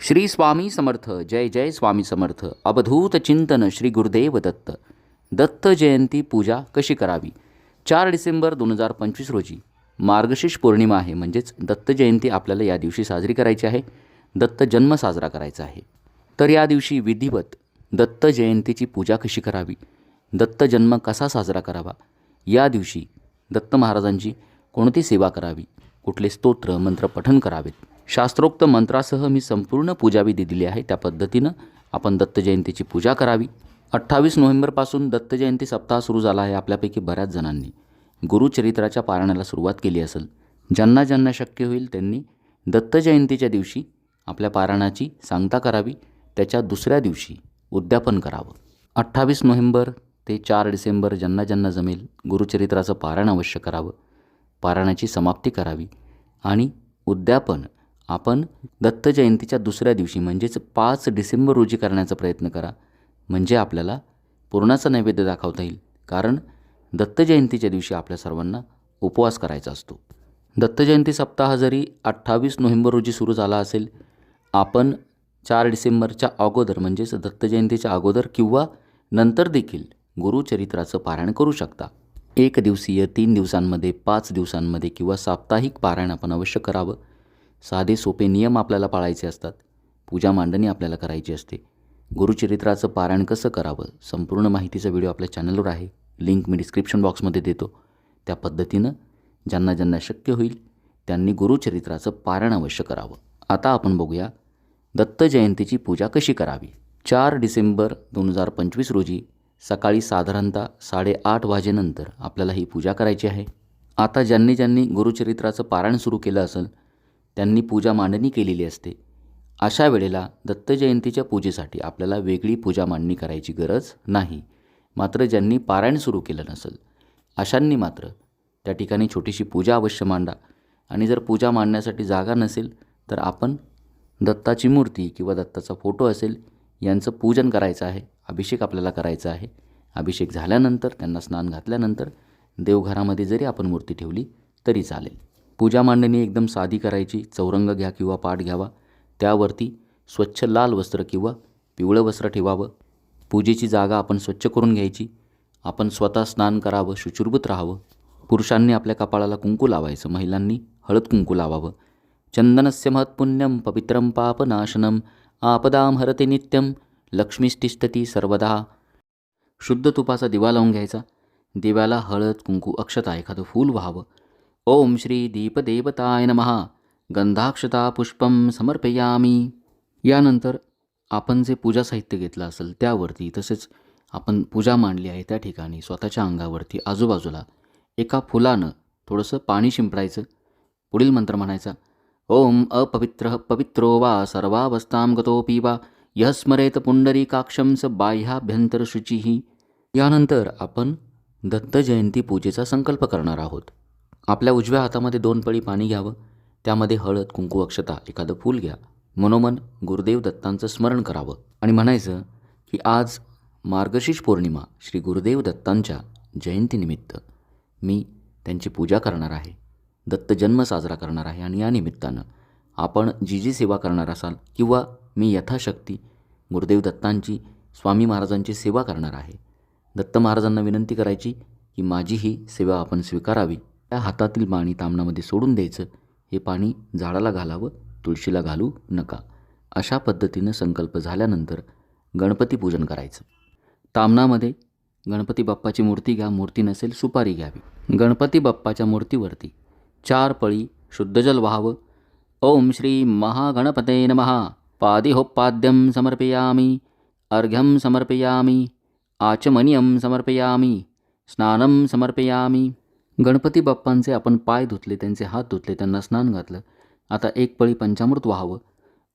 श्री स्वामी समर्थ जय जय स्वामी समर्थ. अवधूत चिंतन श्री गुरुदेव दत्त. दत्त जयंती पूजा कशी करावी? चार डिसेंबर दोन हजार पंचवीस रोजी. मार्गशीर्ष पौर्णिमा आहे म्हणजेच दत्त जयंती आपल्याला या दिवशी साजरी करायची आहे. दत्त जन्म साजरा करायचा आहे. तर या दिवशी विधिवत दत्त जयंतीची पूजा कशी करावी? दत्त जन्म कसा साजरा करावा? या दिवशी दत्त महाराजांची कोणती सेवा करावी? कुठले स्तोत्र मंत्र पठन करावेत? शास्त्रोक्त मंत्रासह मी संपूर्ण पूजाविधी दिली आहे त्या पद्धतीनं. आपण दत्त जयंतीची पूजा करावी. अठ्ठावीस नोव्हेंबरपासून दत्त जयंती सप्ताह सुरू झाला आहे आपल्यापैकी बऱ्याच जणांनी. गुरुचरित्राच्या पारायणाला सुरुवात केली असेल. ज्यांना ज्यांना शक्य होईल त्यांनी दत्त जयंतीच्या दिवशी आपल्या पारायणाची सांगता करावी. त्याच्या दुसऱ्या दिवशी उद्यापन करावं. अठ्ठावीस नोव्हेंबर ते चार डिसेंबर ज्यांना ज्यांना जमेल गुरुचरित्राचं पारायण अवश्य करावं. पारायणाची समाप्ती करावी आणि उद्यापन आपण दत्त जयंतीच्या दुसऱ्या दिवशी म्हणजेच पाच डिसेंबर रोजी करण्याचा प्रयत्न करा. म्हणजे आपल्याला पूर्णाचा नैवेद्य दाखवता येईल. कारण दत्त जयंतीच्या दिवशी आपल्या सर्वांना उपवास करायचा असतो. दत्त जयंती सप्ताह जरी अठ्ठावीस नोव्हेंबर रोजी सुरू झाला असेल आपण चार डिसेंबरच्या अगोदर म्हणजेच दत्त जयंतीच्या अगोदर किंवा नंतर देखील गुरुचरित्राचं पारायण करू शकता. एक दिवसीय तीन दिवसांमध्ये पाच दिवसांमध्ये किंवा साप्ताहिक पारायण आपण अवश्य करावं. साधे सोपे नियम आपल्याला पाळायचे असतात. पूजा मांडणी आपल्याला करायची असते. गुरुचरित्राचं पारायण कसं करावं? संपूर्ण माहितीचा व्हिडिओ आपल्या चॅनलवर आहे. लिंक मी डिस्क्रिप्शन बॉक्समध्ये देतो. त्या पद्धतीनं ज्यांना ज्यांना शक्य होईल त्यांनी गुरुचरित्राचं पारायण अवश्य करावं. आता आपण बघूया दत्त जयंतीची पूजा कशी करावी? चार डिसेंबर दोन हजार पंचवीस रोजी सकाळी साधारणतः साडेआठ वाजेनंतर आपल्याला ही पूजा करायची आहे. आता ज्यांनी ज्यांनी गुरुचरित्राचं पारायण सुरू केलं असेल त्यांनी पूजा मांडणी केलेली असते. अशा वेळेला दत्त जयंतीच्या पूजेसाठी आपल्याला वेगळी पूजा मांडणी करायची गरज नाही. मात्र ज्यांनी पारायण सुरू केलं नसेल अशांनी मात्र त्या ठिकाणी छोटीशी पूजा अवश्य मांडा. आणि जर पूजा मांडण्यासाठी जागा नसेल तर आपण दत्ताची मूर्ती किंवा दत्ताचा फोटो असेल यांचं पूजन करायचं आहे अभिषेक आपल्याला करायचा आहे. अभिषेक झाल्यानंतर त्यांना स्नान घातल्यानंतर देवघरामध्ये जरी आपण मूर्ती ठेवली तरी चालेल. पूजा मांडणी एकदम साधी करायची चौरंग घ्या किंवा पाठ घ्यावा. त्यावरती स्वच्छ लाल वस्त्र किंवा पिवळं वस्त्र ठेवावं. पूजेची जागा आपण स्वच्छ करून घ्यायची. आपण स्वतः स्नान करावं शुचुर्भूत राहावं. पुरुषांनी आपल्या कपाळाला कुंकू लावायचं महिलांनी हळद कुंकू लावावं. चंदनस्य महत्पुण्यम पवित्रं पापनाशनम आपदाम हरते नित्यम लक्ष्मीष्टिष्ठती सर्वदा. शुद्ध तुपाचा दिवा लावून घ्यायचा. दिव्याला हळद कुंकू अक्षता एखादं फूल व्हावं. ओम श्री दीपदेवताय नमहा गंधाक्षता पुष्पम समर्पयामी. यानंतर आपण जे पूजा साहित्य घेतलं असेल त्यावरती तसेच आपण पूजा मांडली आहे त्या ठिकाणी स्वतःच्या अंगावरती आजूबाजूला एका फुलानं थोडंसं पाणी शिंपडायचं. पुढील मंत्र म्हणायचा ओम अपवित्र पवित्रो वा सर्वावस्थां गतोपी वा यह स्मरेत पुंडरीकाक्षं स बाह्याभ्यंतरशुचीही यानंतर आपण दत्त जयंती पूजेचा संकल्प करणार आहोत. आपल्या उजव्या हातामध्ये दोन पळी पाणी घ्यावं त्यामध्ये हळद कुंकू अक्षता एखादं फूल घ्या. मनोमन गुरुदेव दत्तांचं स्मरण करावं. आणि म्हणायचं की आज मार्गशीर्ष पौर्णिमा श्री गुरुदेव दत्तांच्या जयंतीनिमित्त मी त्यांची पूजा करणार आहे दत्त जन्म साजरा करणार आहे आणि या निमित्तानं आपण जी जी सेवा करणार असाल किंवा मी यथाशक्ती गुरुदेव दत्तांची स्वामी महाराजांची सेवा करणार आहे दत्त महाराजांना विनंती करायची की माझी ही सेवा आपण स्वीकारावी. त्या हातातील पाणी तामणामध्ये सोडून द्यायचं. हे पाणी झाडाला घालावं तुळशीला घालू नका. अशा पद्धतीनं संकल्प झाल्यानंतर गणपती पूजन करायचं. तामणामध्ये गणपती बाप्पाची मूर्ती घ्या मूर्ती नसेल सुपारी घ्यावी. गणपती बाप्पाच्या मूर्तीवरती चार पळी शुद्धजल व्हावं. ओम श्री महागणपते नमहा पादिहोपाद्यं समर्पयामि. अर्घ्यं समर्पयामि. आचमनियम समर्पयामि. स्नानं समर्पयामि. गणपती बाप्पांचे आपण पाय धुतले त्यांचे हात धुतले त्यांना स्नान घातलं. आता एक पळी पंचामृत व्हावं.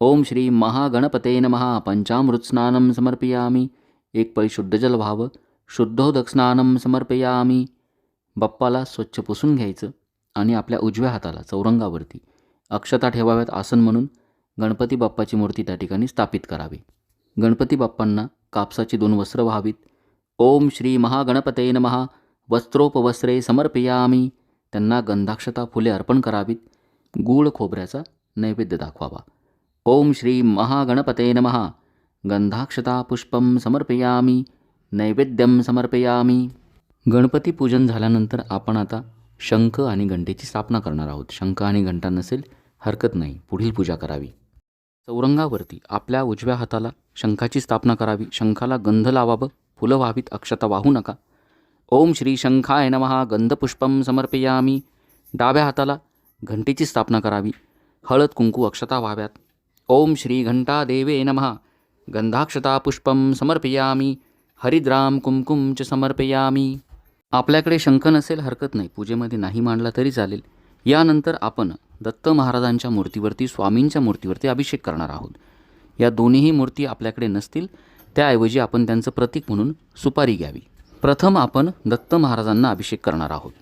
ओम श्री महागणपते महा पंचामृत स्नानं समर्पयामी. एक पळी शुद्धजल व्हावं. शुद्धोदक स्नानं समर्पयामी. बाप्पाला स्वच्छ पुसून घ्यायचं आणि आपल्या उजव्या हाताला चौरंगावरती अक्षता ठेवाव्यात आसन म्हणून गणपती बाप्पाची मूर्ती त्या ठिकाणी स्थापित करावी. गणपती बाप्पांना कापसाची दोन वस्त्र व्हावीत. ओम श्री महागणपते महा वस्त्रोपवस्त्रे समर्पयामी. त्यांना गंधाक्षता फुले अर्पण करावीत. गूळ खोबऱ्याचा नैवेद्य दाखवावा. ओम श्री महागणपते नमहा गंधाक्षता पुष्पम समर्पयामी. नैवेद्यम समर्पयामी. गणपती पूजन झाल्यानंतर आपण आता शंख आणि घंटेची स्थापना करणार आहोत. शंख आणि घंटा नसेल हरकत नाही. पुढील पूजा करावी. चौरंगावरती आपल्या उजव्या हाताला शंखाची स्थापना करावी. शंखाला गंध लावावं. फुलं व्हावीत अक्षता वाहू नका. ओम श्री शंखाय नमहा गंधपुष्पम समर्पयामी. डाव्या हाताला घंटेची स्थापना करावी. हळद कुंकू अक्षता व्हाव्यात. ओम श्री घंटा देवे नमहा गंधाक्षता पुष्पम समर्पयामी. हरिद्राम कुमकुम च समर्पयामी. आपल्याकडे शंख नसेल हरकत नाही. पूजेमध्ये नाही मांडला तरी चालेल. यानंतर आपण दत्त महाराजांच्या मूर्तीवरती स्वामींच्या मूर्तीवरती अभिषेक करणार आहोत. या दोन्हीही मूर्ती आपल्याकडे नसतील त्याऐवजी आपण त्यांचं प्रतीक म्हणून सुपारी घ्यावी. प्रथम आपण दत्त महाराजांना अभिषेक करणार आहोत.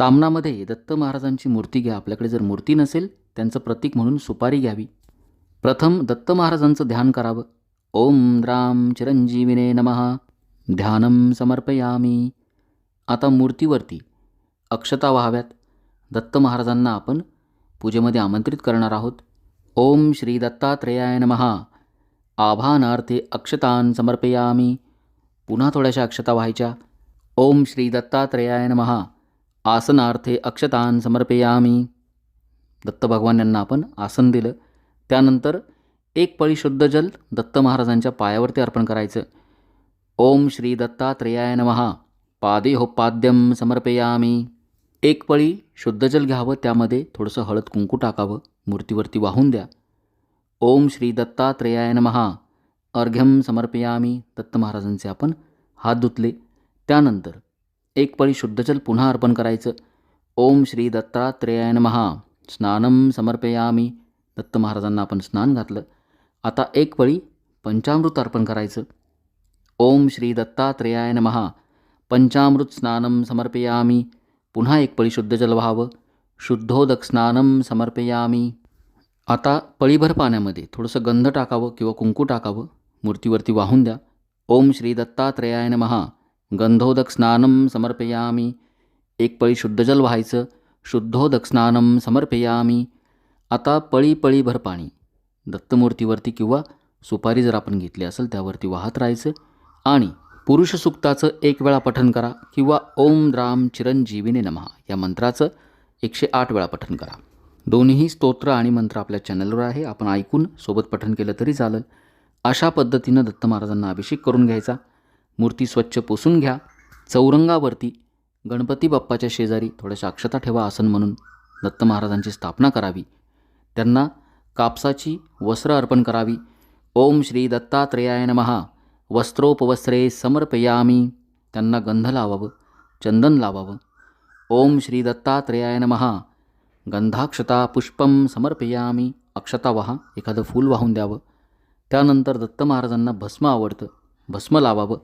तामणामध्ये दत्त महाराजांची मूर्ती घ्या. आपल्याकडे जर मूर्ती नसेल त्यांचं प्रतीक म्हणून सुपारी घ्यावी. प्रथम दत्त महाराजांचं ध्यान करावं. ओम राम चिरंजीविने नमः. ध्यानं समर्पयामी. आता मूर्तीवरती अक्षता व्हाव्यात. दत्त महाराजांना आपण पूजेमध्ये आमंत्रित करणार आहोत. ओम श्री दत्तात्रेयाय नमः. आभानार्थे अक्षतान समर्पयामी. पुन्हा थोड्याशा अक्षता व्हायच्या. ओम श्री दत्तात्रेयाय महा आसनार्थे अक्षतान समर्पयामी. दत्त भगवान यांना आपण आसन दिलं. त्यानंतर एक पळी शुद्ध जल दत्त महाराजांच्या पायावरती अर्पण करायचं. ओम श्री दत्तात्रेयाय नमः. पादे हो पाद्यम समर्पयामी. एक पळी शुद्ध जल घ्यावं त्यामध्ये थोडंसं हळद कुंकू टाकावं मूर्तीवरती वाहून द्या. ओम श्री दत्तात्रेयाय नमः. अर्घ्यम समर्पयामी दत्त महाराजांचे आपण हात धुतले. त्यानंतर एक पळी शुद्धजल पुन्हा अर्पण करायचं. ओम श्री दत्तात्रेयायन महा स्नानम समर्पयामी. दत्त महाराजांना आपण स्नान घातलं. आता एक पळी पंचामृत अर्पण करायचं. ओम श्री दत्तात्रेयायन महा पंचामृत स्नानं समर्पयामी. पुन्हा एक पळी शुद्धजल व्हावं. शुद्धोदक स्नानं समर्पयामी. आता पळीभर पाण्यामध्ये थोडंसं गंध टाकावं किंवा कुंकू टाकावं. मूर्तीवरती वाहून द्या। ओम श्री दत्तात्रेयाय महा गंधोदक स्नानं समर्पयामी। एक पळी शुद्धजल व्हायचं। शुद्धोदक स्नानं समर्पयामी। आता पळी पळी भर पाणी। दत्तमूर्तीवरती किंवा सुपारी जर आपण घेतली असेल त्यावरती वाहत राहायचं आणि पुरुष सुक्ताचं एक वेळा पठन करा किंवा ओम द्राम चिरंजीविने नमहा या मंत्राचं एकशे आठ वेळा पठन करा. दोन्हीही स्तोत्र आणि मंत्र आपल्या चॅनलवर आहे. आपण ऐकून सोबत पठन केलं तरी चालेल. अशा पद्धतीनं दत्त महाराजांना अभिषेक करून घ्यायचा. मूर्ती स्वच्छ पुसून घ्या. चौरंगावरती गणपती बाप्पाच्या शेजारी थोड्याशा अक्षता ठेवा आसन म्हणून दत्त महाराजांची स्थापना करावी. त्यांना कापसाची वस्त्र अर्पण करावी. ओम श्री दत्तात्रेयाय महा वस्त्रोपवस्त्रे समर्पयामी. त्यांना गंध लावावं चंदन लावावं. ओम श्री दत्तात्रेयाय महा गंधाक्षता पुष्पम समर्पयामी. अक्षता वहा एखादं फूल वाहून द्यावं. त्यानंतर दत्त महाराजांना भस्म आवडतं. भस्म लावावं.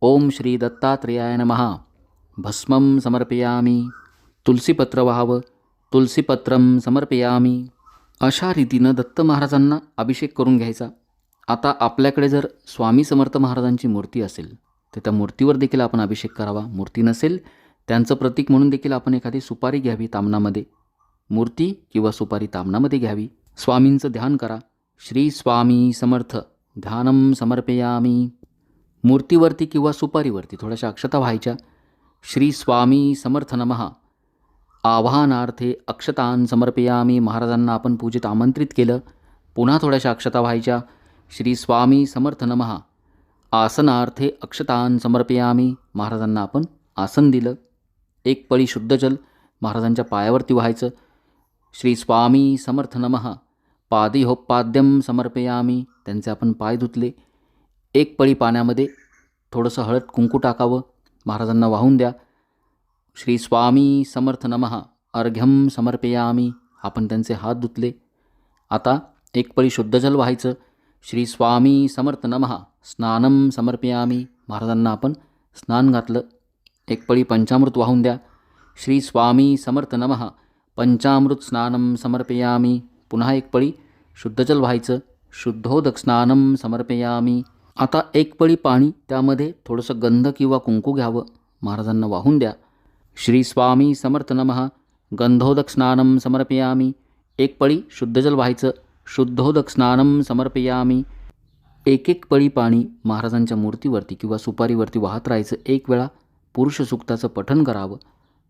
ओम श्री दत्तात्रेयाय महा भस्मं समर्पयामी. तुलसीपत्र व्हावं. तुलसीपत्रम समर्पयामी. अशा रीतीनं दत्त महाराजांना अभिषेक करून घ्यायचा. आता आपल्याकडे जर स्वामी समर्थ महाराजांची मूर्ती असेल तर त्या मूर्तीवर देखील आपण अभिषेक करावा. मूर्ती नसेल त्यांचं प्रतीक म्हणून देखील आपण एखादी सुपारी घ्यावी तामणामध्ये मूर्ती किंवा सुपारी तामणामध्ये घ्यावी. स्वामींचं ध्यान करा. श्री स्वामी समर्थ ध्यानं समर्पयामी. मूर्तीवरती किंवा सुपारीवरती थोड्याशा अक्षता व्हायच्या. श्री स्वामी समर्थ नमहा आवाहनार्थे अक्षतान समर्पयामी. महाराजांना आपण पूजेत आमंत्रित केलं. पुन्हा थोड्याशा अक्षता व्हायच्या. श्री स्वामी समर्थ नमहा आसनार्थे अक्षतान समर्पयामी. महाराजांना आपण आसन दिलं. एक पळी शुद्ध जल महाराजांच्या पायावरती व्हायचं. श्री स्वामी समर्थ नमहा पादिहोपाद्यम समर्पयामी. त्यांचे आपण पाय धुतले. एक पळी पाण्यामध्ये थोडंसं हळद कुंकू टाकावं. महाराजांना वाहून द्या. श्री स्वामी समर्थ नमः. अर्घ्यम समर्पयामी. आपण त्यांचे हात धुतले. आता एक पळी शुद्धजल व्हायचं. श्री स्वामी समर्थ नमः. स्नानं समर्पयामी. महाराजांना आपण स्नान घातलं. एक पळी पंचामृत वाहून द्या. श्री स्वामी समर्थ नमः. पंचामृत स्नानं समर्पयामी. पुन्हा एक पळी. शुद्धजल व्हायचं. शुद्धोदक स्नानं समर्पयामी. आता एक पळी पाणी. त्यामध्ये थोडंसं गंध किंवा कुंकू घ्यावं. महाराजांना वाहून द्या. श्री स्वामी समर्थ नमः. गंधोदक स्नानं समर्पयामी. एक पळी शुद्धजल व्हायचं. शुद्धोदक स्नानम समर्पयामी. एक एक पळी पाणी महाराजांच्या मूर्तीवरती किंवा सुपारीवरती वाहत राहायचं. एक वेळा पुरुष सुक्ताचं पठण करावं.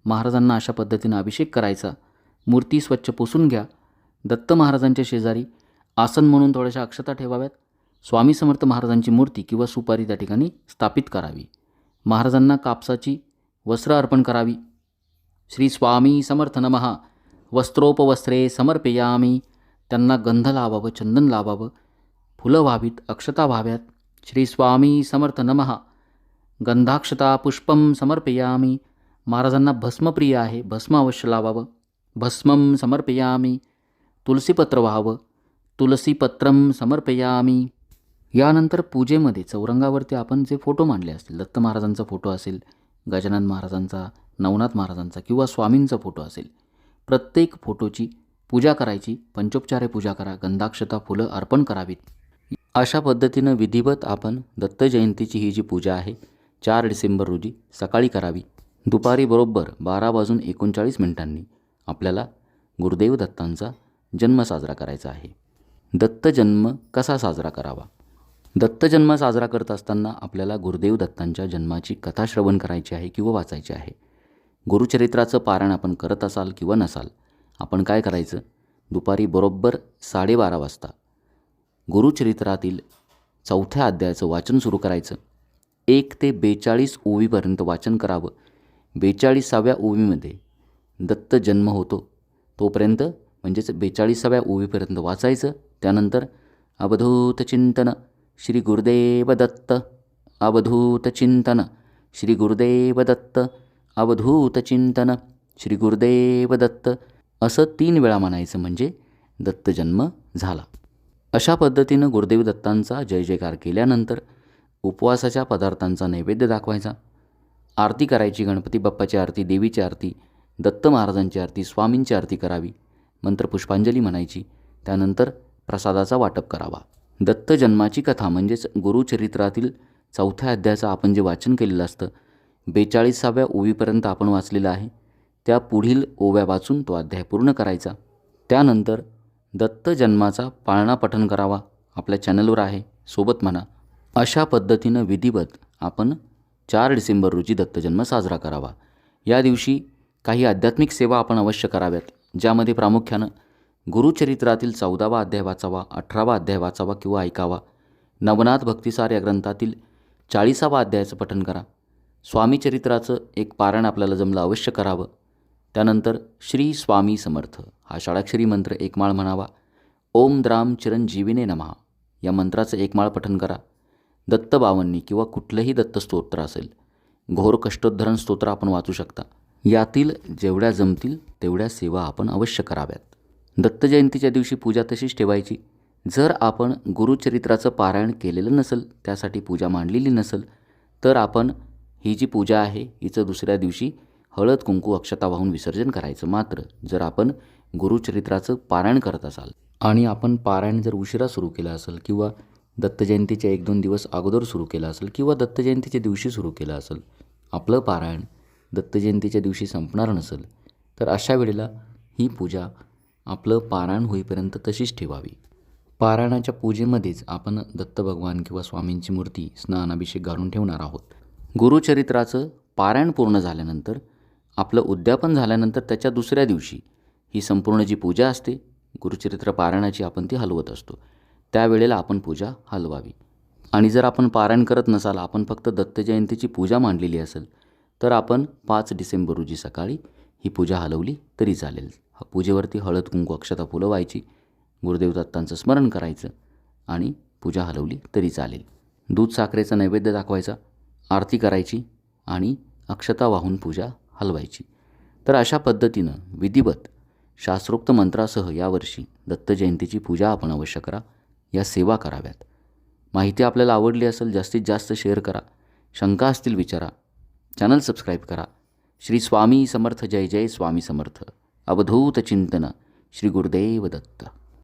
महाराजांना अशा पद्धतीनं अभिषेक करायचा. मूर्ती स्वच्छ पुसून घ्या. दत्त महाराजांच्या शेजारी आसन म्हणून थोड्याशा अक्षता ठेवाव्यात. स्वामी समर्थ महाराजांची मूर्ती किंवा सुपारी त्या ठिकाणी स्थापित करावी. महाराजांना कापसाची वस्त्र अर्पण करावी. श्री स्वामी समर्थ नमहा वस्त्रोपवस्त्रे समर्पयामी. त्यांना गंध लावावं चंदन लावावं फुलं व्हावीत अक्षता व्हाव्यात. श्री स्वामी समर्थ नमहा गंधाक्षता पुष्पम समर्पयामी. महाराजांना भस्मप्रिय आहे भस्म अवश्य लावावं. भस्मम समर्पयामी. तुलसीपत्र व्हावं. तुलसीपत्रम समर्पयामी. यानंतर पूजेमध्ये चौरंगावरती आपण जे फोटो मांडले असतील दत्त महाराजांचा फोटो असेल गजानन महाराजांचा नवनाथ महाराजांचा किंवा स्वामींचा फोटो असेल प्रत्येक फोटोची पूजा करायची. पंचोपचारे पूजा करा गंधाक्षता फुलं अर्पण करावीत. अशा पद्धतीनं विधिवत आपण दत्त जयंतीची ही जी पूजा आहे चार डिसेंबर रोजी सकाळी करावी. दुपारी बरोबर बारा वाजून एकोणचाळीस मिनिटांनी आपल्याला गुरुदेव दत्तांचा जन्म साजरा करायचा आहे. दत्त जन्म कसा साजरा करावा? दत्त जन्म साजरा करत असताना आपल्याला गुरुदेव दत्तांच्या जन्माची कथा श्रवण करायची आहे किंवा वाचायची आहे. गुरुचरित्राचं पारायण आपण करत असाल किंवा नसाल आपण काय करायचं? दुपारी बरोबर साडेबारा वाजता गुरुचरित्रातील चौथ्या अध्यायाचं वाचन सुरू करायचं. एक ते बेचाळीस ओवीपर्यंत वाचन करावं. बेचाळीसाव्या ओवीमध्ये दत्त जन्म होतो. तोपर्यंत म्हणजेच बेचाळीसाव्या ओवीपर्यंत वाचायचं. त्यानंतर अवधूत चिंतन श्री गुरुदेव दत्त. अवधूत चिंतन श्री गुरुदेव दत्त. अवधूत चिंतन श्री गुरुदेव दत्त. असं तीन वेळा म्हणायचं म्हणजे दत्त जन्म झाला. अशा पद्धतीनं गुरुदेव दत्तांचा जय जयकार केल्यानंतर उपवासाच्या पदार्थांचा नैवेद्य दाखवायचा. आरती करायची गणपती बाप्पाची आरती देवीची आरती दत्त महाराजांची आरती स्वामींची आरती करावी. मंत्र पुष्पांजली म्हणायची. त्यानंतर प्रसादाचा वाटप करावा. दत्त जन्माची कथा म्हणजेच गुरुचरित्रातील चौथ्या अध्यायाचं आपण जे वाचन केलेलं असतं बेचाळीसाव्या ओवीपर्यंत आपण वाचलेलं आहे त्या पुढील ओव्या वाचून तो अध्याय पूर्ण करायचा. त्यानंतर दत्त जन्माचा पाळणा पठण करावा आपल्या चॅनलवर आहे सोबत म्हणा. अशा पद्धतीनं विधिवत आपण चार डिसेंबर रोजी दत्तजन्म साजरा करावा. या दिवशी काही आध्यात्मिक सेवा आपण अवश्य कराव्यात. ज्यामध्ये प्रामुख्यानं गुरुचरित्रातील चौदावा अध्याय वाचावा अठरावा अध्याय वाचावा किंवा ऐकावा. नवनाथ भक्तिसार या ग्रंथातील चाळीसावा अध्यायाचं पठन करा. स्वामीचरित्राचं एक पारायण आपल्याला जमलं अवश्य करावं. त्यानंतर श्री स्वामी समर्थ. हा षडाक्षरी मंत्र एकमाळ म्हणावा. ओम द्राम चिरंजीविने नमहा या मंत्राचं एकमाळ पठन करा. दत्त बावन्नी किंवा कुठलंही दत्तस्तोत्र असेल घोर कष्टोद्धरण स्तोत्र आपण वाचू शकता. यातील जेवढ्या जमतील तेवढ्या सेवा आपण अवश्य कराव्यात. दत्तजयंतीच्या दिवशी पूजा तशीच ठेवायची. जर आपण गुरुचरित्राचं पारायण केलेलं नसेल त्यासाठी पूजा मांडलेली नसेल तर आपण ही जी पूजा आहे हिचं दुसऱ्या दिवशी हळद कुंकू अक्षता वाहून विसर्जन करायचं मात्र जर आपण गुरुचरित्राचं पारायण करत असाल आणि आपण पारायण जर उशिरा सुरू केलं असेल किंवा दत्तजयंतीच्या एक दोन दिवस अगोदर सुरू केलं असेल किंवा दत्तजयंतीच्या दिवशी सुरू केलं असेल आपलं पारायण दत्तजयंतीच्या दिवशी संपणार नसेल तर अशा वेळेला ही पूजा आपलं पारायण होईपर्यंत तशीच ठेवावी. पारायणाच्या पूजेमध्येच आपण दत्त भगवान किंवा स्वामींची मूर्ती स्नान अभिषेक घालून ठेवणार आहोत. गुरुचरित्राचं पारायण पूर्ण झाल्यानंतर आपलं उद्यापन झाल्यानंतर त्याच्या दुसऱ्या दिवशी ही संपूर्ण जी पूजा असते गुरुचरित्र पारायणाची आपण ती हलवत असतो. त्यावेळेला आपण पूजा हलवावी. आणि जर आपण पारायण करत नसाल आपण फक्त दत्तजयंतीची पूजा मांडलेली असेल तर आपण पाच डिसेंबर रोजी सकाळी ही पूजा हलवली तरी चालेल. पूजेवरती हळद कुंकू अक्षता फुलं व्हायची. दत्तांचं स्मरण करायचं आणि पूजा हलवली तरी चालेल. दूध साखरेचा नैवेद्य दाखवायचा आरती करायची आणि अक्षता वाहून पूजा हलवायची. तर अशा पद्धतीनं विधिवत शास्त्रोक्त मंत्रासह यावर्षी दत्त जयंतीची पूजा आपण अवश्य करा. या सेवा कराव्यात. माहिती आपल्याला आवडली असेल जास्तीत जास्त शेअर करा. शंका असतील विचारा. चॅनल सबस्क्राईब करा. श्री स्वामी समर्थ जय जय स्वामी समर्थ. अवधूत चिंतन. श्री गुरुदेव दत्त.